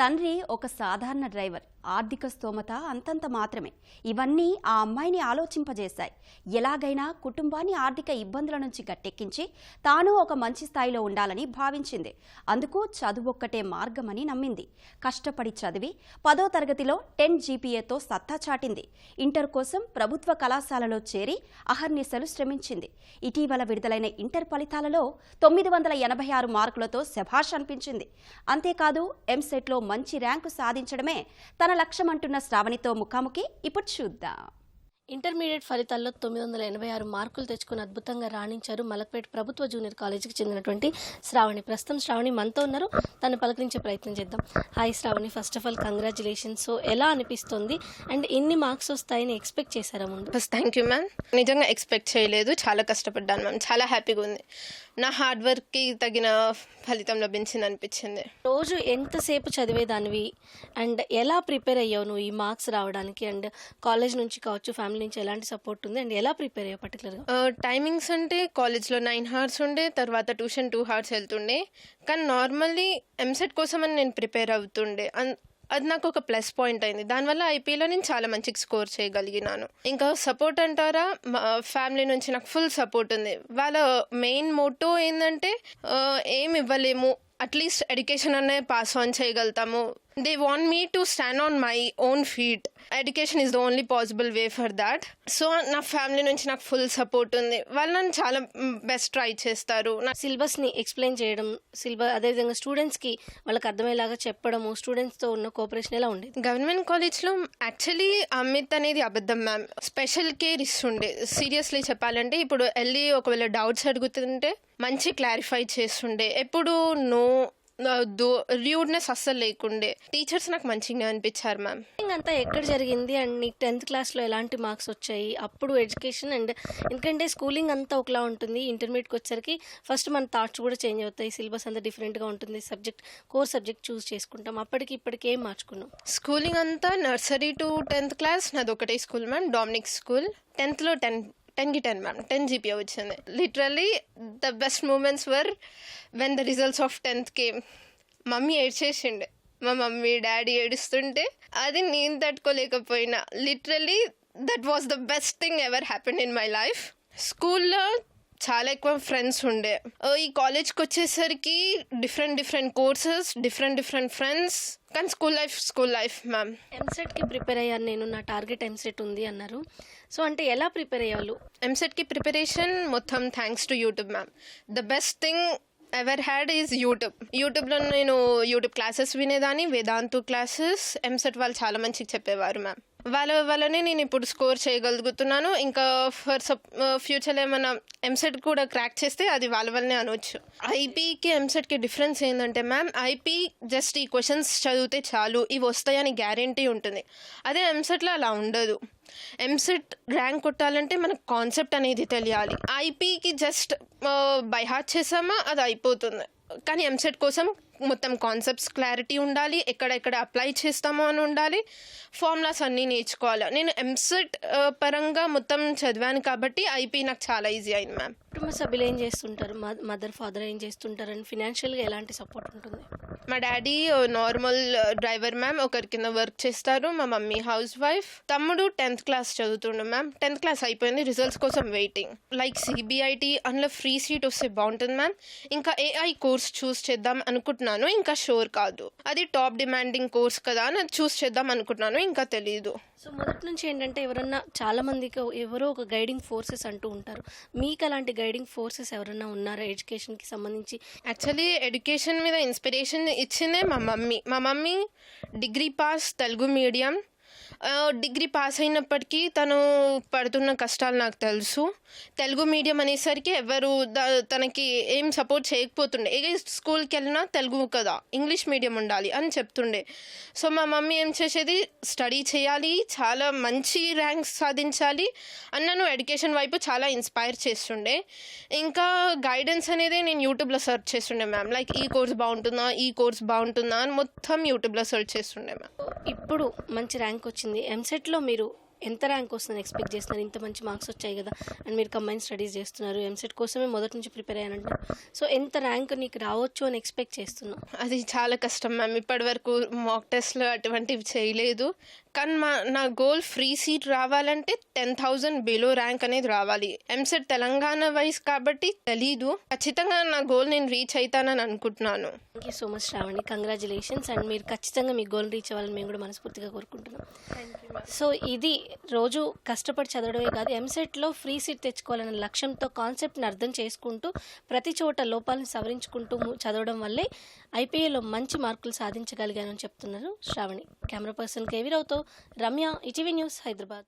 తండ్రి ఒక సాధారణ డ్రైవర్. ఆర్థిక స్తోమత అంతంత మాత్రమే. ఇవన్నీ ఆ అమ్మాయిని ఆలోచింపజేశాయి. ఎలాగైనా కుటుంబాన్ని ఆర్థిక ఇబ్బందుల నుంచి గట్టెక్కించి తాను ఒక మంచి స్థాయిలో ఉండాలని భావించింది. అందుకు చదువు ఒక్కటే మార్గమని నమ్మింది. కష్టపడి చదివి పదో తరగతిలో టెన్ జీపీఏతో సత్తా చాటింది. ఇంటర్ కోసం ప్రభుత్వ కళాశాలలో చేరి అహర్నిశలు శ్రమించింది. ఇటీవల విడుదలైన ఇంటర్ ఫలితాలలో తొమ్మిది వందల ఎనభై ఆరు మార్కులతో శభాష్ అనిపించింది. అంతేకాదు ఎంసెట్లో మంచి ర్యాంకు సాధించడమే తన లక్ష్యం అంటున్న శ్రావణితో ముఖాముఖి. ఇప్పుడు చూద్దాం. ఇంటర్మీడియట్ ఫలితాల్లో తొమ్మిది వందల ఎనభై ఆరు మార్కులు తెచ్చుకుని అద్భుతంగా రాణించారు మలక్పేట ప్రభుత్వ జూనియర్ కాలేజీకి చెందినటువంటి శ్రావణి. ప్రస్తుతం శ్రావణి మనతో ఉన్నారు. తను పలకరించే ప్రయత్నం చేద్దాం. Hi Sravani. First of all congratulations so ఎలా అనిపిస్తుంది? అండ్ ఎన్ని మార్క్స్ వస్తాయని ఎక్స్పెక్ట్ చేశారా ముందు? ఫస్ట్ థ్యాంక్ యూ మ్యామ్ నిజంగా ఎక్స్పెక్ట్ చేయలేదు. చాలా కష్టపడ్డాను మ్యామ్ చాలా హ్యాపీగా ఉంది. నా హార్డ్ వర్క్కి తగిన ఫలితం లభించింది అనిపించింది. రోజు ఎంతసేపు చదివేదానివి? అండ్ ఎలా ప్రిపేర్ అయ్యావు నువ్వు ఈ మార్క్స్ రావడానికి? అండ్ కాలేజ్ నుంచి కావచ్చు ఫ్యామిలీ నుంచి ఎలాంటి సపోర్ట్ ఉంది? అండ్ ఎలా ప్రిపేర్ అయ్యా పర్టికులర్గా టైమింగ్స్ అంటే కాలేజ్లో నైన్ అవర్స్ ఉండే తర్వాత ట్యూషన్ టూ అవర్స్ వెళ్తుండే. కానీ నార్మల్లీ ఎంసెట్ కోసం అని నేను ప్రిపేర్ అవుతుండే. అన్- అది నాకు ఒక ప్లస్ పాయింట్ అయింది. దానివల్ల ఐపీఎల్లో నేను చాలా మంచి స్కోర్ చేయగలిగినాను. ఇంకా సపోర్ట్ అంటారా? మా ఫ్యామిలీ నుంచి నాకు ఫుల్ సపోర్ట్ ఉంది. వాళ్ళ మెయిన్ మోటో ఏంటంటే ఏం ఇవ్వలేము. అట్లీస్ట్ ఎడ్యుకేషన్ అనే పాస్ ఆన్ చేయగలుగుతాము. They want me to stand on my own feet education is the only possible way for that so నా ఫ్యామిలీ నుంచి నాకు ఫుల్ సపోర్ట్ ఉంది. వాళ్ళు నన్ను చాలా బెస్ట్ ట్రై చేస్తారు. నా సిలబస్ని ఎక్స్ప్లెయిన్ చేయడం సిలబస్ అదేవిధంగా స్టూడెంట్స్కి వాళ్ళకి అర్థమయ్యేలాగా చెప్పడము స్టూడెంట్స్తో ఉన్న కోఆపరేషన్ ఎలా ఉండేది? గవర్నమెంట్ కాలేజ్లో యాక్చువల్లీ అమిత్ అనేది అబద్ధం మ్యామ్ స్పెషల్ కేర్ ఇస్తుండే సీరియస్లీ చెప్పాలంటే ఇప్పుడు వెళ్ళి ఒకవేళ డౌట్స్ అడుగుతుంటే మంచి క్లారిఫై చేస్తుండే. ఎప్పుడు నో ర్యూడ్నెస్ అస్సలు లేకుండే. టీచర్స్ నాకు మంచిగా అనిపించారు మ్యామ్. అంతా ఎక్కడ జరిగింది? అండ్ నీకు టెన్త్ క్లాస్లో ఎలాంటి మార్క్స్ వచ్చాయి? అప్పుడు ఎడ్యుకేషన్ అండ్ ఎందుకంటే స్కూలింగ్ అంతా ఒకలా ఉంటుంది. ఇంటర్మీడియట్కి వచ్చేసరికి ఫస్ట్ మన థాట్స్ కూడా చేంజ్ అవుతాయి. సిలబస్ అంతా డిఫరెంట్గా ఉంటుంది. సబ్జెక్ట్ కోర్ సబ్జెక్ట్ చూస్ చేసుకుంటాం. అప్పటికి ఇప్పటికి ఏం మార్చుకున్నాం స్కూలింగ్ అంతా నర్సరీ టు టెన్త్ క్లాస్. నాది ఒకటే స్కూల్ మ్యామ్ డామినిక్ స్కూల్. టెన్త్లో టెన్ టెన్కి టెన్ మ్యామ్ టెన్ జీపీఏ వచ్చింది. Literally the best moments were when the results of tenth came mummy ఏడ్చేసిండే. మా మమ్మీ డాడీ ఏడుస్తుంటే అది నేను తట్టుకోలేకపోయినా. Literally that was the best thing ever happen in my life స్కూల్లో చాలా ఎక్కువ ఫ్రెండ్స్ ఉండే. ఈ కాలేజ్కి వచ్చేసరికి different different courses different different friends కానీ school life school life ma'am. ఎంసెట్కి prepare అయ్యాను నేను నా టార్గెట్ ఎంసెట్ ఉంది అన్నారు. సో అంటే ఎలా ప్రిపేర్ అయ్యేవాళ్ళు ఎంసెట్కి ప్రిపరేషన్ మొత్తం thanks to YouTube ma'am the best thing ever had is YouTube యూట్యూబ్లో నేను యూట్యూబ్ క్లాసెస్ వినేదాన్ని వేదాంతు క్లాసెస్ ఎంసెట్ వాళ్ళు చాలా మంచిగా చెప్పేవారు మ్యామ్ వాళ్ళ వల్లనే నేను ఇప్పుడు స్కోర్ చేయగలుగుతున్నాను. ఇంకా ఫర్ సప్ ఫ్యూచర్లో ఏమైనా ఎంసెట్ కూడా క్రాక్ చేస్తే అది వాళ్ళ వల్లనే అనవచ్చు ఐపీకి ఎంసెట్కి డిఫరెన్స్ ఏంటంటే మ్యామ్ ఐపీ జస్ట్ ఈ క్వశ్చన్స్ చదివితే చాలు. ఇవి వస్తాయని గ్యారంటీ ఉంటుంది. అదే ఎంసెట్లో అలా ఉండదు. ఎంసెట్ ర్యాంక్ కొట్టాలంటే మనకు కాన్సెప్ట్ అనేది తెలియాలి. ఐపీకి జస్ట్ బై హార్ట్ చేసామా? అది అయిపోతుంది. కానీ ఎంసెట్ కోసం మొత్తం కాన్సెప్ట్స్ క్లారిటీ ఉండాలి ఎక్కడెక్కడ అప్లై చేస్తామో అని ఉండాలి. ఫార్ములాస్ అన్నీ నేర్చుకోవాలి. నేను ఎంసెట్ పరంగా మొత్తం చదివాను కాబట్టి ఐపీ నాకు చాలా ఈజీ అయింది మ్యామ్ కుటుంబ సభ్యులు ఏం చేస్తుంటారు? మదర్ ఫాదర్ ఏం చేస్తుంటారు? అండ్ ఫినాన్షియల్గా ఎలాంటి సపోర్ట్ ఉంటుంది? మా డాడీ నార్మల్ డ్రైవర్ మ్యామ్ ఒకరి కింద వర్క్ చేస్తారు. మా మమ్మీ హౌస్ వైఫ్ తమ్ముడు టెన్త్ క్లాస్ చదువుతుండు మ్యామ్ టెన్త్ క్లాస్ అయిపోయింది. రిజల్ట్స్ కోసం వెయిటింగ్ లైక్ సిబిఐటి అందులో ఫ్రీ సీట్ వస్తే బాగుంటుంది మ్యామ్ ఇంకా ఏఐ కోర్స్ చూస్ చేద్దాం అనుకుంటున్నాను. ఇంకా షూర్ కాదు. అది టాప్ డిమాండింగ్ కోర్స్ కదా అని అది చూస్ చేద్దాం అనుకుంటున్నాను. ఇంకా తెలియదు సో మొదటి నుంచి ఏంటంటే ఎవరన్నా చాలా మందికి ఎవరో ఒక గైడింగ్ ఫోర్సెస్ అంటూ ఉంటారు. మీకు అలాంటి గైడింగ్ ఫోర్సెస్ ఎవరన్నా ఉన్నారా? ఎడ్యుకేషన్కి సంబంధించి. యాక్చువల్లీ ఎడ్యుకేషన్ మీద ఇన్స్పిరేషన్ ఇచ్చిందే మా మమ్మీ మా mummy degree pass Telugu medium degree pass అయినప్పటికీ తను పడుతున్న కష్టాలు నాకు తెలుసు. తెలుగు మీడియం అనేసరికి ఎవరు తనకి ఏం సపోర్ట్ చేయకపోతుండే. ఏ స్కూల్కి వెళ్ళినా తెలుగు కదా ఇంగ్లీష్ మీడియం ఉండాలి అని చెప్తుండే. సో మా మమ్మీ ఏం చేసేది? స్టడీ చేయాలి చాలా మంచి ర్యాంక్స్ సాధించాలి అని నన్ను ఎడ్యుకేషన్ వైపు చాలా ఇన్స్పైర్ చేస్తుండే. ఇంకా గైడెన్స్ అనేది నేను యూట్యూబ్లో సెర్చ్ చేస్తుండే మ్యామ్. లైక్ ఈ కోర్స్ బాగుంటుందా? ఈ కోర్స్ బాగుంటుందా? అని మొత్తం యూట్యూబ్లో సెర్చ్ చేస్తుండే మ్యామ్. ఇప్పుడు మంచి ర్యాంక్ వచ్చింది. ఎంసెట్లో మీరు ఎంత ర్యాంక్ వస్తుందని ఎక్స్పెక్ట్ చేస్తున్నారు? ఇంత మంచి మార్క్స్ వచ్చాయి కదా. అండ్ మీరు కంబైన్ స్టడీస్ చేస్తున్నారు. ఎంసెట్ కోసమే మొదటి నుంచి ప్రిపేర్ అయ్యానంటారు సో ఎంత ర్యాంక్ నీకు రావచ్చు అని ఎక్స్పెక్ట్ చేస్తున్నావు? అది చాలా కష్టం మ్యామ్ ఇప్పటి వరకు మాక్ టెస్ట్లు అటువంటివి చేయలేదు. కానీ మా నా గోల్ ఫ్రీ సీట్ రావాలంటే టెన్ థౌజండ్ బిలో ర్యాంక్ అనేది రావాలి. ఎంసెట్ తెలంగాణ వైస్ కాబట్టి తెలీదు. ఖచ్చితంగా నా గోల్ నేను రీచ్ అవుతానని అనుకుంటున్నాను. Thank you so much Sravani. Congratulations and మీరు ఖచ్చితంగా మీ గోల్ రీచ్ అవ్వాలని మేము కూడా మనస్ఫూర్తిగా కోరుకుంటున్నాం. సో ఇది రోజు కష్టపడి చదవడమే కాదు ఎంసెట్లో ఫ్రీ సీట్ తెచ్చుకోవాలనే లక్ష్యంతో కాన్సెప్ట్ని అర్థం చేసుకుంటూ ప్రతి చోట లోపాలను సవరించుకుంటూ చదవడం వల్లే ఐపీఏలో మంచి మార్కులు సాధించగలిగానని చెప్తున్నారు శ్రావణి. కెమెరా పర్సన్ కేవీరావుతో రమ్య ఇటీవీ న్యూస్ హైదరాబాద్.